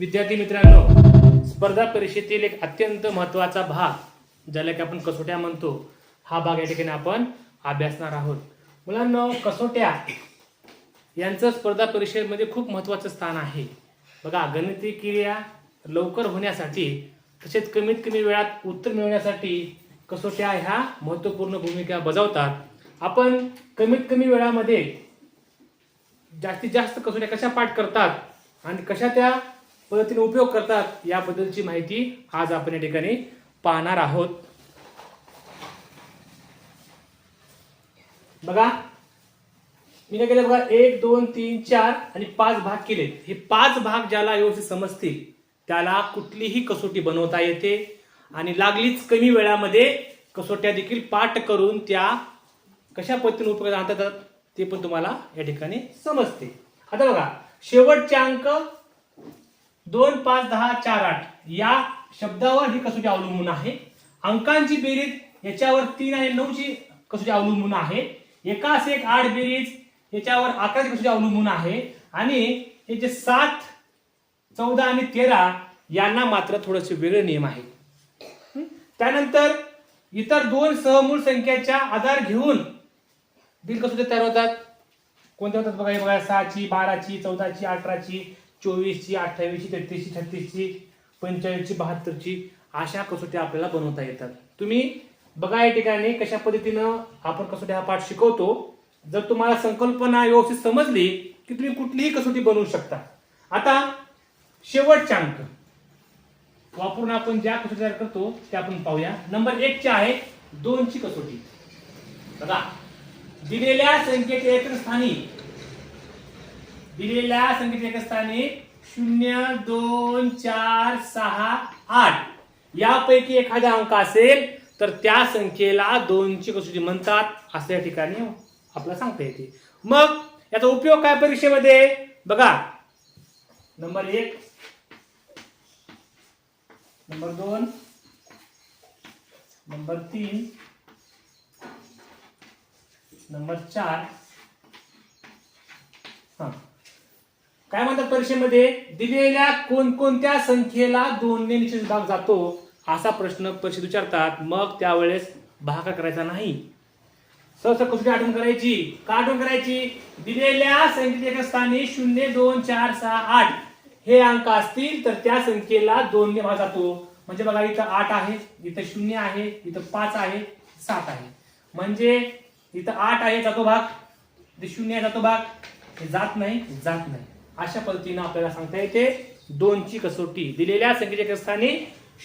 विद्यार्थी मित्रांनो स्पर्धा परीक्षेतील एक अत्यंत महत्त्वाचा भाग ज्याला की आपण कसोट्या म्हणतो हा भाग या ठिकाणी आपण अभ्यासणार आहोत. मुलांना कसोट्या यांचं स्पर्धा परीक्षेमध्ये खूप महत्वाचं स्थान आहे. बघा गणिती क्रिया लवकर होण्यासाठी तसेच कमीत कमी वेळात उत्तर मिळवण्यासाठी कसोट्या ह्या महत्त्वपूर्ण भूमिका बजावतात. आपण कमीत कमी वेळामध्ये जास्तीत जास्त कसोट्या कशा पाठ करतात आणि कशा त्या पद्धतीने उपयोग करतात याबद्दलची माहिती आज आपण या ठिकाणी पाहणार आहोत. बघा मी काय केलं बघा एक दोन तीन चार आणि पाच भाग केले हे पाच भाग ज्याला व्यवस्थित समजतील त्याला कुठलीही कसोटी बनवता येते आणि लागलीच कमी वेळामध्ये कसोट्या देखील पाठ करून त्या कशा पद्धतीने उपयोगात आणतात ते पण तुम्हाला या ठिकाणी समजते आता बघा शेवटचे अंक दोन पाच दहा चार आठ. या शब्दावर ही कसोटी अवलंबून आहे. अंकांची बेरीज याच्यावर तीन आणि नऊची कसोटी अवलंबून आहे. एकास एक आठ बेरीज याच्यावर अकराची कसोटी अवलंबून आहे. आणि हे जे सात चौदा आणि तेरा यांना मात्र थोडेसे वेगळे नियम आहेत. त्यानंतर इतर दोन सहमूळ संख्याच्या आधार घेऊन बिल कसोटी तयार होतात? कोणत्या होतात बघा? बघा सहाची बाराची चौदाची अठराची चोवीसची अठ्ठावीसची तेहतीसची छत्तीसची पंचेचाळीसची बहात्तरची अशा कसोट्या आपल्याला बनवता येतात. तुम्ही बघा या ठिकाणी कशा पद्धतीनं आपण कसोटी हा पाठ शिकवतो. जर तुम्हाला संकल्पना व्यवस्थित समजली की तुम्ही कुठलीही कसोटी बनवू शकता. आता शेवटचा अंक. वापरून आपण ज्या कसोटी तयार करतो त्या आपण पाहूया. नंबर एकचे आहे दोनची कसोटी. बघा. दिलेल्या संख्येच्या एकूण स्थानी दिलेल्या संख्येच्या एक स्थानी शून्य दोन चार सहा आठ. यापैकी एखादा अंक असेल तर त्या संख्येला दोनची कसोटी म्हणतात असं या ठिकाणी आपल्याला सांगता येते. मग याचा उपयोग काय परीक्षेमध्ये? बघा. नंबर एक. नंबर दोन. नंबर तीन. नंबर चार. हा. काय म्हणतात परीक्षेमध्ये? दिलेल्या कोणकोणत्या संख्येला दोनने निश्चित भाग जातो? असा प्रश्न परीक्षेत विचारतात. मग त्यावेळेस भाग करायचा नाही. सहसा कुठली आठवण करायची? का आठवण करायची? दिलेल्या संख्येच्या स्थानी शून्य दोन चार सहा आठ हे अंक असतील तर त्या संख्येला दोनने भाग जातो. म्हणजे बघा इथं आठ आहे इथं शून्य आहे इथं पाच आहे सात आहे. म्हणजे इथं आठ आहे जातो भाग. इथे शून्य आहे जातो भाग. हे जात नाही जात नाही. अशा पद्धतीनं आपल्याला सांगता येते. दोनची कसोटी. दिलेल्या संख्येच्या एका स्थानी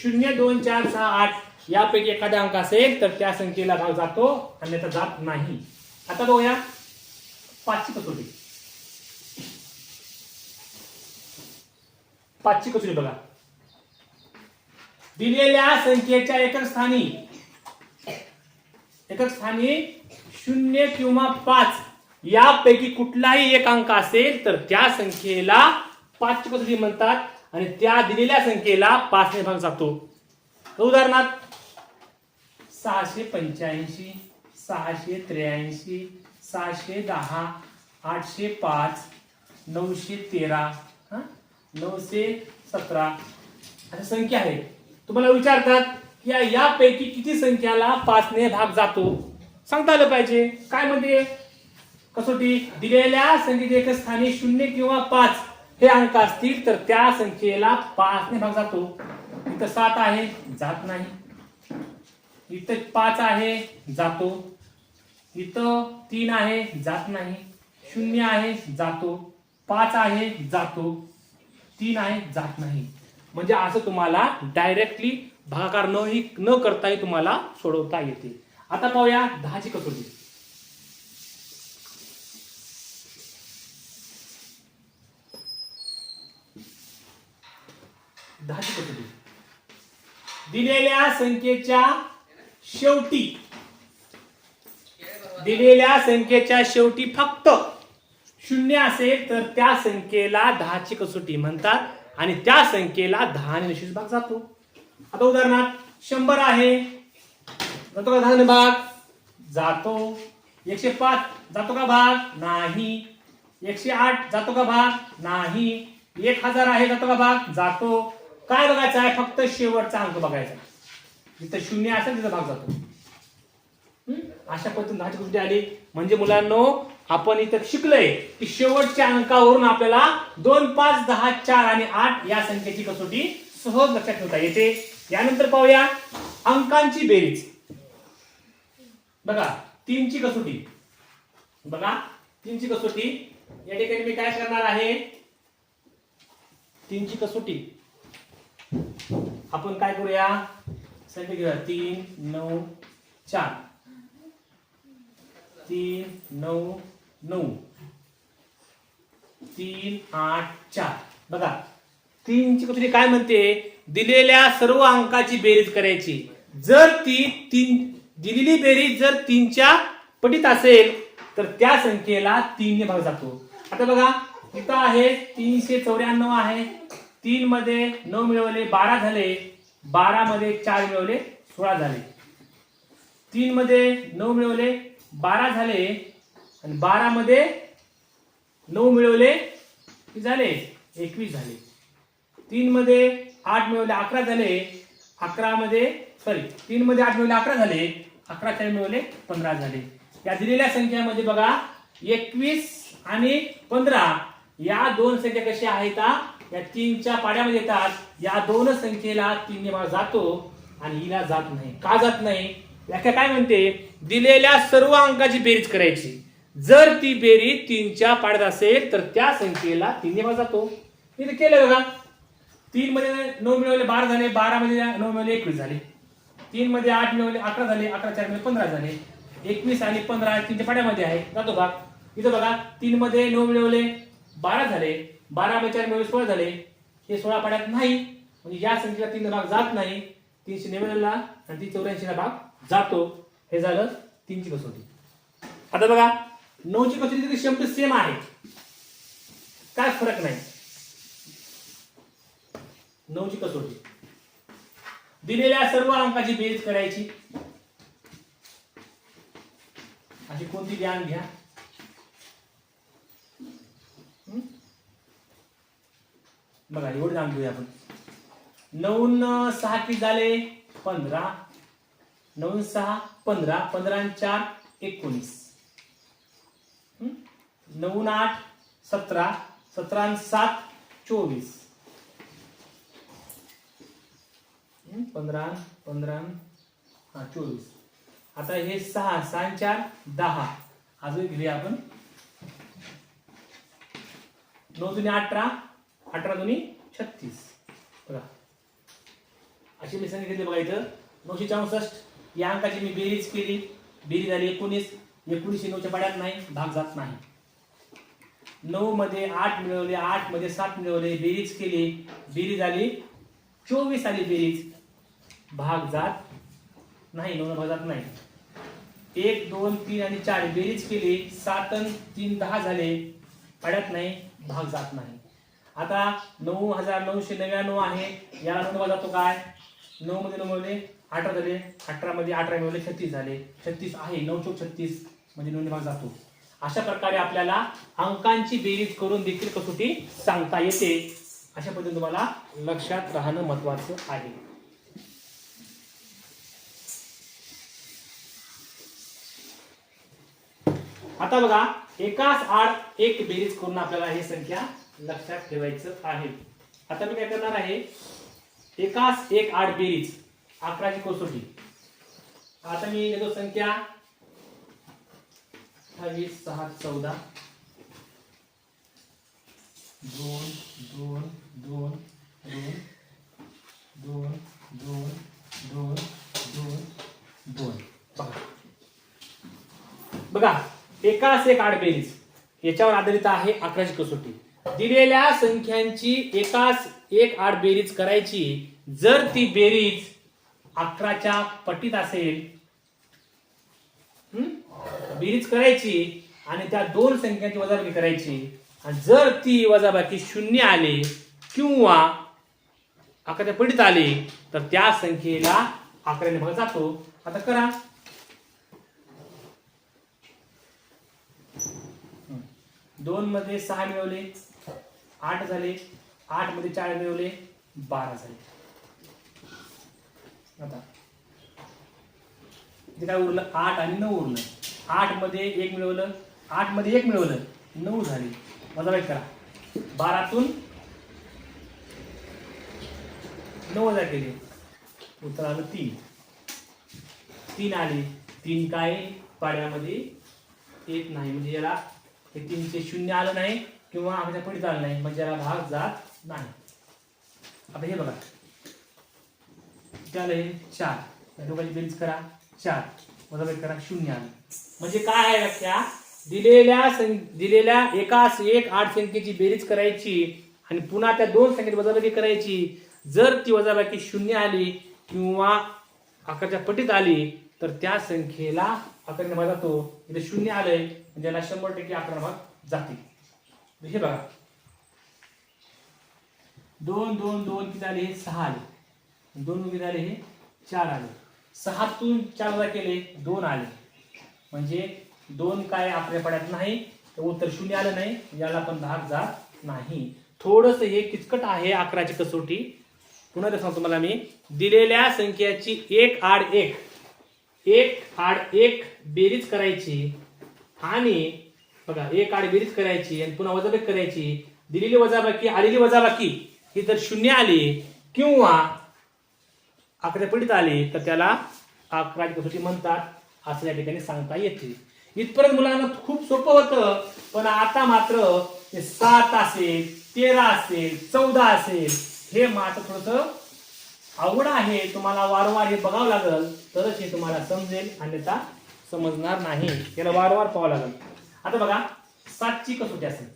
शून्य दोन चार सहा आठ यापैकी एखादा अंक असेल तर त्या संख्येला भाग जातो अन्यथा जात नाही. आता बघूया. पाचची कसोटी. पाचची कसोटी बघा. दिलेल्या संख्येच्या एकक स्थानी एकक स्थानी शून्य किंवा पाच यापैकी कुठलाही एक अंक असेल तर त्या संख्येला पाच पद्धती म्हणतात आणि त्या दिलेल्या संख्येला पाचने भाग जातो. उदाहरणार्थ सहाशे पंच्याऐंशी सहाशे त्र्याऐंशी सहाशे दहा आठशे पाच नऊशे तेरा नऊशे सतरा अशा संख्या आहेत. तुम्हाला विचारतात की या- यापैकी किती संख्याला पाचने भाग जातो? सांगता आलं पाहिजे. काय म्हणते? कसोटी दिलेल्या संख्येचे एक स्थानी शून्य किंवा पाच हे अंक असतील तर त्या संख्येला पाचने भाग जातो. इथं सात आहे जात नाही. इथं पाच आहे जातो. इथं तीन आहे जात नाही. शून्य आहे जातो. पाच आहे जातो. तीन आहे जात नाही. म्हणजे असं तुम्हाला डायरेक्टली भागाकार न न करताही तुम्हाला सोडवता येते. आता पाहूया दहाची कसोटी दहाची कसोटी दिलेल्या संख्येच्या शेवटी. दिलेल्या संख्येच्या शेवटी फक्त शून्य असेल तर त्या संख्येला दहाची कसोटी म्हणतात आणि त्या संख्येला दहाने निश्चित भाग जातो. आता उदाहरणार्थ शंभर आहे. जातो का दहा भाग? जातो. एकशे पाच जातो का भाग? नाही. एकशे आठ जातो का भाग? नाही. एक हजार आहे जातो का भाग? जातो. काय बघायचं आहे? फक्त शेवटचा अंक बघायचा. जिथं शून्य असेल तिथं भाग जातो. हम्म? अशा पद्धतीने दहाची गोष्टी आली. म्हणजे मुलांनो आपण इथं शिकलोय की शेवटच्या अंकावरून आपल्याला दोन पाच दहा चार आणि आठ या संख्येची कसोटी सहज लक्षात ठेवता येते. यानंतर पाहूया अंकांची बेरीज. बघा तीनची कसोटी. बघा तीनची कसोटी. या ठिकाणी मी काय करणार आहे? तीनची कसोटी. आपण काय करूया? संख्या घेऊया. तीन नऊ चार. तीन नऊ नऊ. तीन आठ चार. बघा तीनची कुठली काय म्हणते? दिलेल्या सर्व अंकाची बेरीज करायची. जर ती तीन दिलेली बेरीज जर तीनच्या पटीत असेल तर त्या संख्येला तीनने भाग जातो. आता बघा इथं आहे तीनशे चौऱ्याण्णव आहे. तीन मध्ये नऊ मिळवले बारा झाले. बारा मध्ये चार मिळवले सोळा झाले. तीन मध्ये नऊ मिळवले बारा झाले. आणि बारा मध्ये नऊ मिळवले झाले एकवीस झाले. तीन मध्ये आठ मिळवले अकरा झाले. अकरा मध्ये सॉरी तीन मध्ये आठ मिळवले अकरा झाले. अकरा चार मिळवले पंधरा झाले. या दिलेल्या संख्यामध्ये बघा एकवीस आणि पंधरा या दोन संख्या कशा आहेत या तीनच्या पाड्यामध्ये येतात. या दोन संख्येला तीन भाग जातो आणि हिला जात नाही. का जात नाही? व्याख्या काय म्हणते? दिलेल्या सर्व अंकाची बेरीज करायची. जर ती बेरीज तीनच्या पाड्यात असेल तर त्या संख्येला तीन भाग जातो. इथे केलं बघा. तीन मध्ये नऊ मिळवले बारा झाले. बारा मध्ये नऊ मिळवले एकवीस झाले. तीन मध्ये आठ मिळवले अकरा झाले. अकरा चार मिळवले पंधरा झाले. एकवीस आणि पंधरा तीनच्या पाड्यामध्ये आहे. जातो का इथं बघा. तीन मध्ये नऊ मिळवले बारा झाले. बारा मध्ये चार मिळवले सोळा झाले. हे सोळा पाड्यात नाही. म्हणजे या संख्येला तीन भाग जात नाही. तीनशे नव्याण्णवला आणि तीन चौऱ्याऐंशीला भाग जातो. हे झालं तीनची कसोटी. आता बघा नऊची कसोटी तरी शब्द सेम आहे. काय फरक नाही. नऊची कसोटी. दिलेल्या सर्व अंकाची बेरीज करायची. अशी कोणती ज्ञान घ्या. बघा एवढं जाण घेऊया आपण. नऊ न सहा किती झाले? पंधरा. नऊ सहा पंधरा. पंधरा चार एकोणीस. नऊ आठ सतरा. सतरा सात चोवीस. पंधरा पंधरा हा चोवीस. आता हे सहा सहा चार दहा. अजून घेऊया आपण. नऊ जुने अठरा. अठरा दोन छत्तीस. बघा. अशी मी सांगितली बघा इथं. नऊशे चौसष्ट. या अंकाची मी बेरीज केली. बेरीज झाली एकोणीस. एकोणीसशे नऊच्या पाड्यात नाही भाग जात नाही. नऊ मध्ये आठ मिळवले आठमध्ये सात मिळवले बेरीज केली. बेरीज झाली चोवीस आली बेरीज. भाग जात नाही नऊ भाग जात नाही. एक दोन तीन आणि चार बेरीज केली. सात तीन दहा झाले. पाड्यात नाही भाग जात नाही. आता नऊ हजार नऊशे नव्याण्णव आहे. याला नोंदवा जातो काय? नऊ मध्ये नऊ मिळवले अठरा झाले. अठरा मध्ये अठरा मिळवले छत्तीस झाले. छत्तीस आहे नऊ चौक छत्तीस म्हणजे नऊ जातो. अशा प्रकारे आपल्याला अंकांची बेरीज करून देखील कसोटी सांगता येते. अशा पद्धतीने तुम्हाला लक्षात राहणं महत्वाचं आहे. आता बघा एकाच आड एक बेरीज करून आपल्याला ही संख्या लक्षात ठेवायचं आहे. आता मी काय करणार आहे? एकाच एक आठ बेरीज. अकराची कसोटी. आता मी येतो संख्या अठ्ठावीस सहा चौदा. दोन दोन दोन दोन दोन दोन दोन दोन दोन. बघा बघा एकाच एक आठ बेरीज. याच्यावर आधारित आहे अकराची कसोटी. दिलेल्या संख्यांची एकाच एक आठ बेरीज करायची. जर ती बेरीज अकराच्या पटीत असेल बेरीज करायची आणि त्या दोन संख्यांची वजाबाकी करायची. आणि जर ती वजाबाकी शून्य आले किंवा अकराच्या पटीत आले तर त्या संख्येला अकराने भाग जातो. आता करा. दोन मध्ये सहा मिळवले. आठ झाले. आठमध्ये चार मिळवले बारा झाले. आता. इथे काय उरलं? आठ आणि नऊ उरलं. आठमध्ये एक मिळवलं. आठमध्ये एक मिळवलं. नऊ झाले. मला वाईट करा. बारातून नऊ वजा केले. उत्तर आलं तीन. तीन आले. तीन काय? पाड्यामध्ये येत नाही. म्हणजे याला हे तीनचे शून्य आलं नाही. किंवा आमच्या पुढे आलं नाही म्हणजे याला भाग जात नाही. आता हे बघा. त्याला हे चार. या दोघांची बेरीज करा. चार. वजाबाकी करा. शून्य आलं. म्हणजे काय आहे व्याख्या दिलेल्या सं दिलेल्या एका एक आठ संख्येची बेरीज करायची आणि पुन्हा त्या दोन संख्येत वजाबाकी करायची. जर ती वजाबाकी शून्य आली किंवा अकराच्या पटीत आली तर त्या संख्येला अकरा भाग जातो इथे शून्य आलंय. म्हणजे याला शंभर टक्के अकरा भाग जातील. हे बघा. दोन दोन दोन किती आले? हे सहा आले. दोन किती आले हे चार आले. सहातून चार वजा केले दोन आले. म्हणजे दोन काय आपल्या पड्यात नाही तर उत्तर शून्य आलं नाही याला पण भाग जात नाही. थोडस हे किचकट आहे अकराची कसोटी. पुन्हा ते सांगतो मला मी. दिलेल्या संख्याची एक आड एक. एक आड एक बेरीज करायची. आणि बघा एक आड बेरीज करायची आणि पुन्हा वजाबाकी करायची. दिलेली वजाबाकी आलेली वजाबाकी ही जर शून्य आली किंवा अकरा पीडित आली तर त्याला अकरा कसोटी म्हणतात असं या ठिकाणी सांगता येते. इथपर्यंत मुलांना खूप सोपं होतं पण आता मात्र सात असेल तेरा असेल चौदा असेल हे मात्र थोडस अवघड आहे. तुम्हाला वारंवार हे बघावं लागल तरच हे तुम्हाला समजेल अन्यथा समजणार नाही. याला वारंवार पाहावं लागेल. आता बघा सातची कसोटी असेल.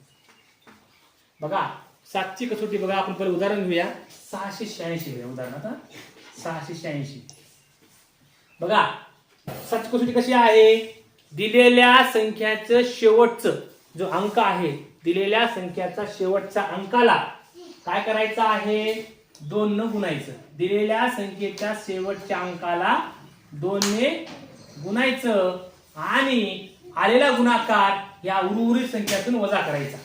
बघा सातची कसोटी बघा आपण पहिले उदाहरण घेऊया. सहाशे शहाऐंशी घेऊया उदाहरण आता सहाशे शहाऐंशी. बघा सातची कसोटी कशी आहे? दिलेल्या संख्याचं शेवटचं जो अंक आहे दिलेल्या संख्याचा शेवटच्या अंकाला काय करायचं आहे? दोन न गुणायचं. दिलेल्या संख्येच्या शेवटच्या अंकाला दोनने गुणायचं. आणि आलेला गुणाकार या उर्वरित संख्यातून वजा करायचा.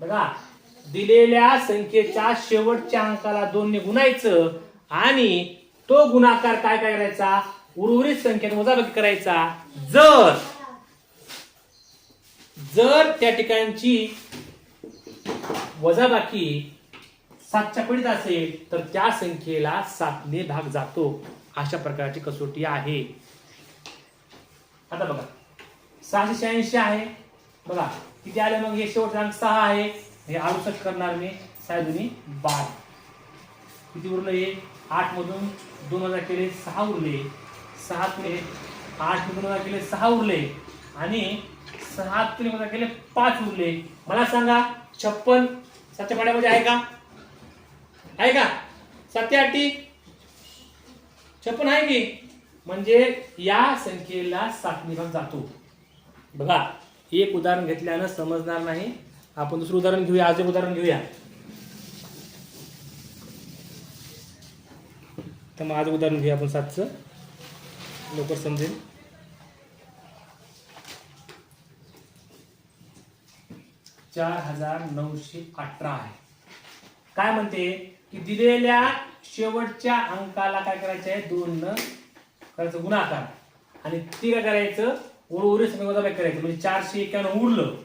बघा दिलेल्या संख्येच्या शेवटच्या अंकाला दोनने गुणायचं आणि तो गुणाकार काय काय करायचा? उर्वरित संख्येत वजाबाकी करायचा. जर जर त्या ठिकाणची वजाबाकी सातच्या पडीत असेल तर त्या संख्येला सातने भाग जातो. अशा प्रकारची कसोटी आहे. आता बघा. सहाशे शहाऐंशी आहे. बघा किती आले मग? हे शेवटचा अंक सहा आहे. हे अडुसष्ट करणार मी. सहा बार. बारा किती उरलं हे? आठ मधून दोन हजार केले सहा उरले. सहा तुले आठ मधून वजा केले सहा उरले. आणि सहा तुले वजा केले पाच उरले. मला सांगा छप्पन सातच्या पाड्यामध्ये आहे का? आहे का? सातशे आठी? छप्पन आहे की? म्हणजे या संख्येला सातनी भाग जातो. बघा एक उदाहरण घेतल्यानं समजणार नाही. आपण दुसरं उदाहरण घेऊया आज एक उदाहरण घेऊया. तर मग आज उदाहरण घेऊया आपण सातचं. लवकर समजेल चार हजार नऊशे अठरा आहे. काय म्हणते? की दिलेल्या शेवटच्या अंकाला काय करायचं आहे दोन न करायचं गुणाकार. आणि ती काय करायचं उर्वरित सगळं वजाबाकी करायचं. म्हणजे चारशे एक्क्याण्णव उरलं.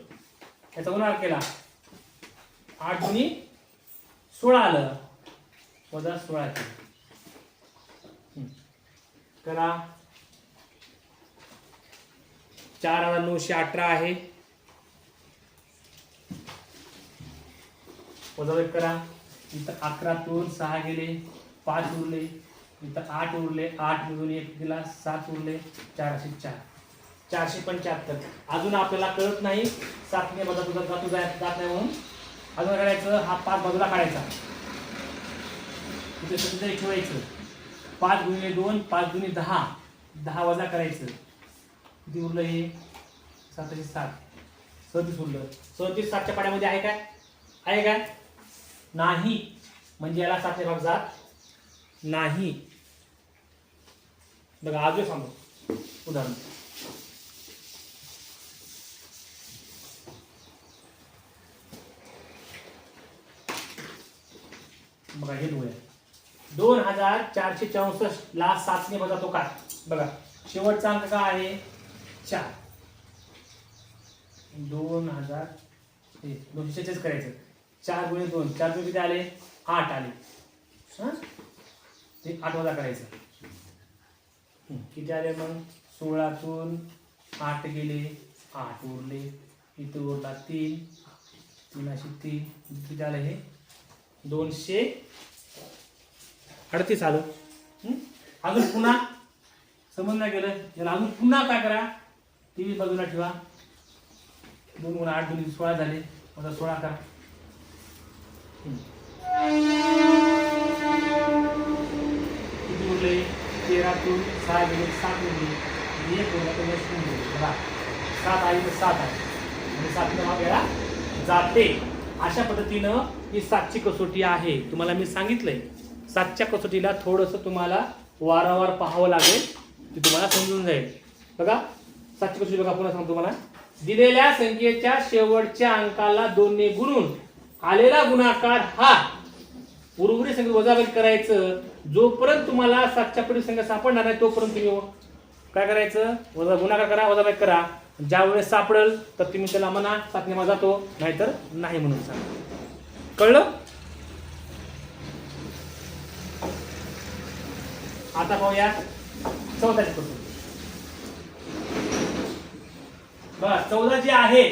त्याचा गुणाकार केला. आठ गुणी सोळा आलं. वजा सोळा केलं करा. चार हजार नऊशे अठरा आहे. वजाबाकी करा. इथं अकरातून सहा गेले. पाच उरले. इथं आठ उरले आठ मधून एक दिला सात उरले चारशे चार. चारशे पंच्याहत्तर. अजून आपल्याला कळत नाही सातने बदल तुझा जातो जात जात नाही म्हणून. अजून करायचं हा पाच बाजूला काढायचा. इथे सत्तेचाळीस ठेवायचं. पाच गुणिले दोन पाच गुणिले दहा. दहा वजा करायचं. किती उरलं हे? सातशे सात सदतीस उरलं. सदतीस सातच्या पाड्यामध्ये आहे काय? आहे काय? नाही. म्हणजे याला सातशे भाग जात नाही. बघा आज सांगू. उदाहरण. बघा हे दोन दोन हजार चारशे चौसष्ट ला सातने बघा तो काय? बघा शेवटचा अंक काय आहे? चार. दोन हजार दोनशे छेच करायचं. चार गुणे दोन. चार गुणे किती आले? आठ आले. ते आठ वजा करायचं. किती आले मग? सोळातून आठ गेले. आठ उरले. इथं उरला तीन. तीन अशी तीन. किती आलं हे? दोनशे अडतीस आलं. अजून पुन्हा? समजलं गेलं याला अजून पुन्हा काय करा? टी व्ही बाजूला ठेवा. दोन गुणा आठ दोन सोळा झाले. माझा सोळा करा. तेरातून सहा गेले सात उरले एक उरला तर यश उरले बघा सात आली तर सात आहे आणि सात हा वेळा जाते अशा पद्धतीनं ही सातची कसोटी आहे. तुम्हाला मी सांगितलंय. सातच्या कसोटीला थोडंसं तुम्हाला वारंवार पाहावं लागेल. ते तुम्हाला समजून जाईल. बघा सातची कसोटी बघा पुन्हा सांगतो तुम्हाला. दिलेल्या संख्येच्या शेवटच्या अंकाला दोनने गुणून आलेला गुणाकार हा. उर्वरित संख्येत वजाबाई करायचं. जोपर्यंत तुम्हाला सातच्या पुढील संख्या सापडणार नाही तोपर्यंत तुम्ही हो. काय करायचं? वजा गुणाकार करा वजाबाकी करा. ज्या वेळेस सापडेल तर तुम्ही त्याला म्हणा सातनेमा जातो. नाहीतर नाही म्हणून सांगा. कळलं? आता पाहूया चौदाची पद्धत. बघा चौदा जे आहे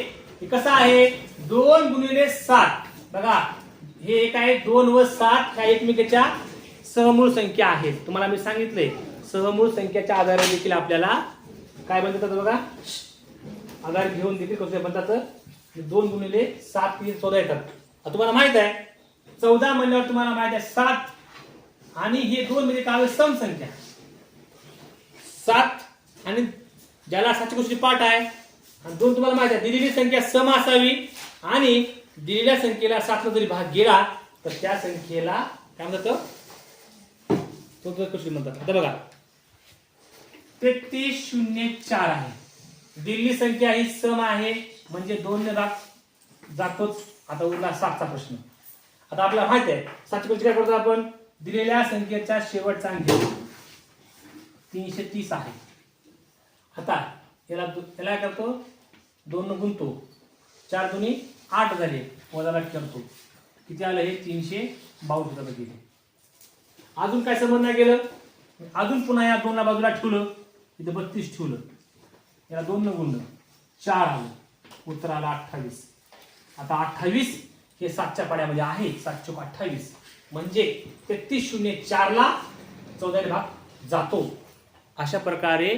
हे कसं आहे? दोन गुणिले सात. बघा हे एक आहे दोन व सात ह्या एकमेकाच्या सहमूळ संख्या आहेत तुम्हाला मी सांगितले सहमूळ संख्याच्या आधारे देखील आपल्याला काय म्हणतात बघा? आधार घेऊन देखील कसं म्हणतात दोन गुणिले सात तीन चौदा येतात. तुम्हाला माहीत आहे चौदा म्हणल्यावर तुम्हाला माहीत आहे सात आणि हे दोन म्हणजे काय सम संख्या. सात आणि ज्याला सातशे गोष्टी पाठ आहे आणि दोन तुम्हाला माहिती आहे. दिलेली संख्या सम असावी आणि दिलेल्या संख्येला सातला जरी भाग गेला तर त्या संख्येला काय म्हणतात? तो कशी म्हणतात. आता बघा. तेहतीस शून्य चार आहे. दिल्ली संख्या ही सम आहे. म्हणजे दोन भाग जातोच. आता उरला सातचा प्रश्न. आता आपल्याला माहीत आहे. सातशे गोष्टी काय करतो आपण? दिलेल्या संख्येचा शेवटचा अंक तीनशे तीस आहे. आता याला याला काय करतो? दोन गुंतो चार दोन्ही आठ झाले. वजाला करतो किती आलं? हे तीनशे बावीस रुपये गेले अजून काय समजण्यात गेलं अजून पुन्हा या दोनला बाजूला ठेवलं. इथं बत्तीस ठेवलं. याला दोन न चार आलं. उत्तर आलं अठ्ठावीस. आता अठ्ठावीस हे सातच्या पाड्यामध्ये आहे. सातशे अठ्ठावीस. म्हणजे तेहतीस शून्य चारला चौदाने भाग जातो. अशा प्रकारे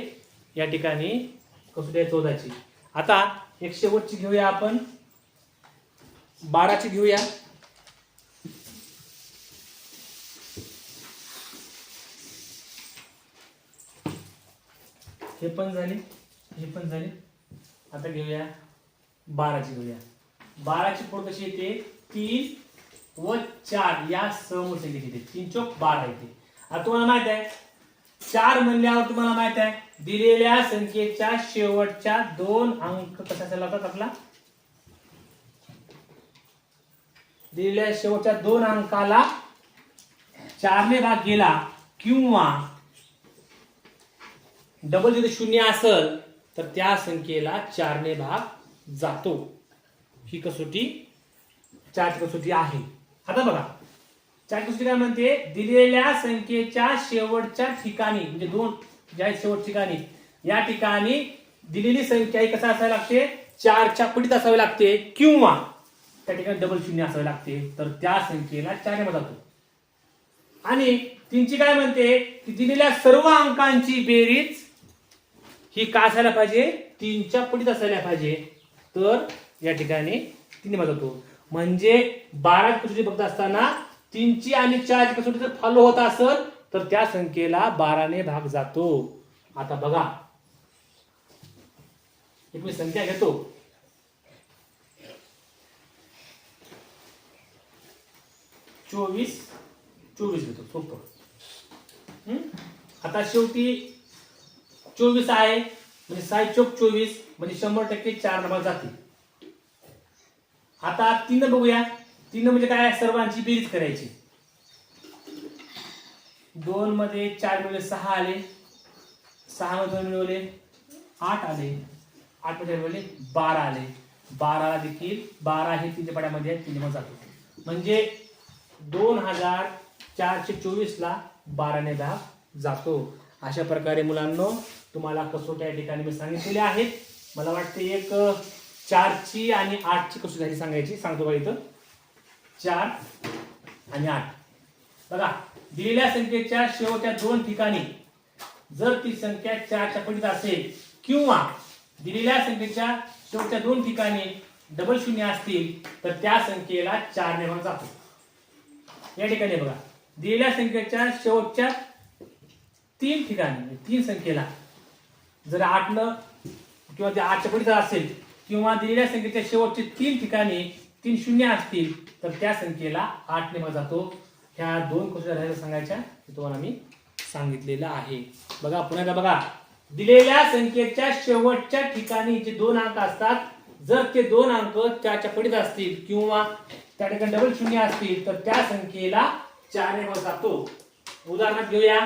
या ठिकाणी कसोटी आहे चौदाची? आता एक शेवटची घेऊया आपण. बाराची घेऊया. हे पण झाले हे पण झाले. आता घेऊया बाराची घेऊया. बाराची पोट कशी येते? तीन व चार. या समूह येते. तीन चौक बारा येते. आता तुम्हाला माहीत आहे चार म्हणल्यावर तुम्हाला माहीत आहे दिलेल्या संख्येच्या शेवटच्या दोन अंक कशाचा लागतात आपला? दिलेल्या शेवटच्या दोन अंकाला चारने भाग गेला किंवा डबल जिथे शून्य असल तर त्या संख्येला चारने भाग जातो. ही कसोटी चार कसोटी आहे. आता बघा चार कसोटी काय म्हणते? दिलेल्या संख्येच्या शेवटच्या ठिकाणी म्हणजे दोन ज्या शेवट ठिकाणी या ठिकाणी दिलेली संख्या ही कसं असावी लागते? चारच्या पटीत असावी लागते किंवा त्या ठिकाणी डबल शून्य असावे लागते तर त्या संख्येला चारने जातो. आणि तीनची काय म्हणते? की दिलेल्या सर्व अंकांची बेरीज ही काय असायला पाहिजे? तीनच्या पटीत असायला पाहिजे. तर या ठिकाणी तीन जातो म्हणजे बारा कसोटी बघत असताना तीनची आणि चारची कसोटी जर फॉलो होत असेल तर त्या संख्येला बाराने भाग जातो. आता बघा. एक मी संख्या घेतो. चोवीस चोवीस घेतो. सोपं. आता शेवटी चोवीस आहे म्हणजे साई चोक चोवीस म्हणजे शंभर टक्के चार नंबर जाते आता तीन बघूया. तीन म्हणजे काय? सर्वांची बेरीज करायची. दोन मध्ये चार मिळवले सहा आले. सहा मध्ये दोन मिळवले आठ आले. आठमध्ये मिळवले बारा आले. बाराला देखील बारा हे तीनच्या पाड्यामध्ये तीन तीन जातो. म्हणजे दोन हजार चारशे चोवीसला बाराने दहा जातो. अशा प्रकारे मुलांनो तुम्हाला कसोटी या ठिकाणी मी सांगितलेले आहेत. मला वाटते एक चारची आणि आठची कसोटी झाली सांगायची? सांगतो बघा इथं? चार आणि आठ. बघा दिलेल्या संख्येच्या शेवटच्या दोन ठिकाणी जर ती संख्या चारच्या पटीत असेल किंवा दिलेल्या संख्येच्या शेवटच्या दोन ठिकाणी डबल शून्य असतील तर त्या संख्येला चार निर्माण जातो. या ठिकाणी बघा दिलेल्या संख्येच्या शेवटच्या तीन ठिकाणी तीन संख्येला जर आठनं किंवा त्या आठच्या पटीत असेल किंवा दिलेल्या संख्येच्या शेवटचे तीन ठिकाणी तीन शून्य असतील तर त्या संख्येला आठ नेमा जातो. ह्या दोन कृष्ण राहायला सांगायच्या तुम्हाला मी सांगितलेलं आहे. बघा पुन्हा बघा. दिलेल्या संख्येच्या शेवटच्या ठिकाणी जे दोन अंक असतात जर ते दोन अंक चारच्या पडीत असतील किंवा त्या ठिकाणी डबल शून्य असतील तर त्या संख्येला चार नेमा जातो. उदाहरणार्थ घेऊया.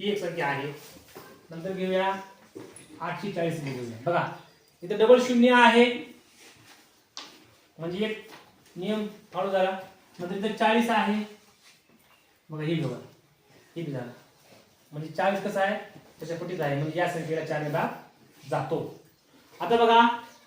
ही एक संख्या आहे. नंतर घेऊया आठशे चाळीस घेऊया बघा इथे डबल शून्य आहे. म्हणजे एक नियम फॉलो झाला. नंतर इथे चाळीस आहे. बघा ही बघा. हे बी झालं. म्हणजे चाळीस कसं आहे? त्याच्या पटीत आहे. म्हणजे या संख्येला चार भाग जातो. आता बघा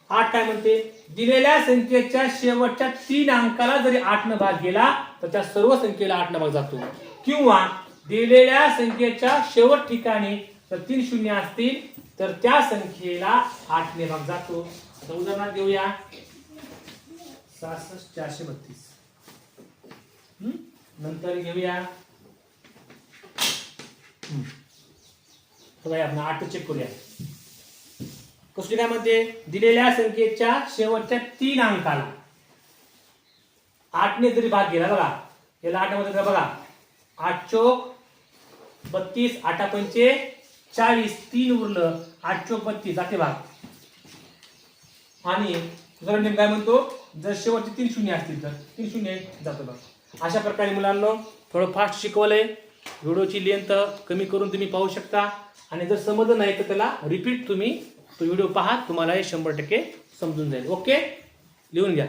आठ काय म्हणते? दिलेल्या संख्येच्या शेवटच्या तीन अंकाला जरी आठ न भाग गेला तर त्या सर्व संख्येला आठ न भाग जातो. किंवा दिलेल्या संख्येच्या शेवट ठिकाणी जर तीन शून्य असतील तर त्या संख्येला आठ ने भाग जातो. आता उदाहरणार्थ घेऊया. सहासष्ट चारशे बत्तीस. हम्म? नंतर घेऊया. आपण आठ चेक करूया. कसली काय म्हणते? दिलेल्या संख्येच्या शेवटच्या तीन अंकाला. आठने जरी भाग गेला बघा. याला आठमध्ये बघा. आठ चोक बत्तीस आठा पंचे चाळीस तीन उरलं आठ चोक बत्तीस जाते भाग. आणि दुसरा नियम काय म्हणतो? जर शेवटचे तीन शून्य असतील तर. तीन शून्य जातो भाग अशा प्रकारे मुलांना थोडं फास्ट शिकवलंय व्हिडिओची लेंथ कमी करून तुम्ही पाहू शकता. आणि जर समजलं नाही तर त्याला रिपीट तुम्ही तो व्हिडिओ पहा तुम्हाला हे शंभर टक्के समजून जाईल. ओके लिहून घ्या.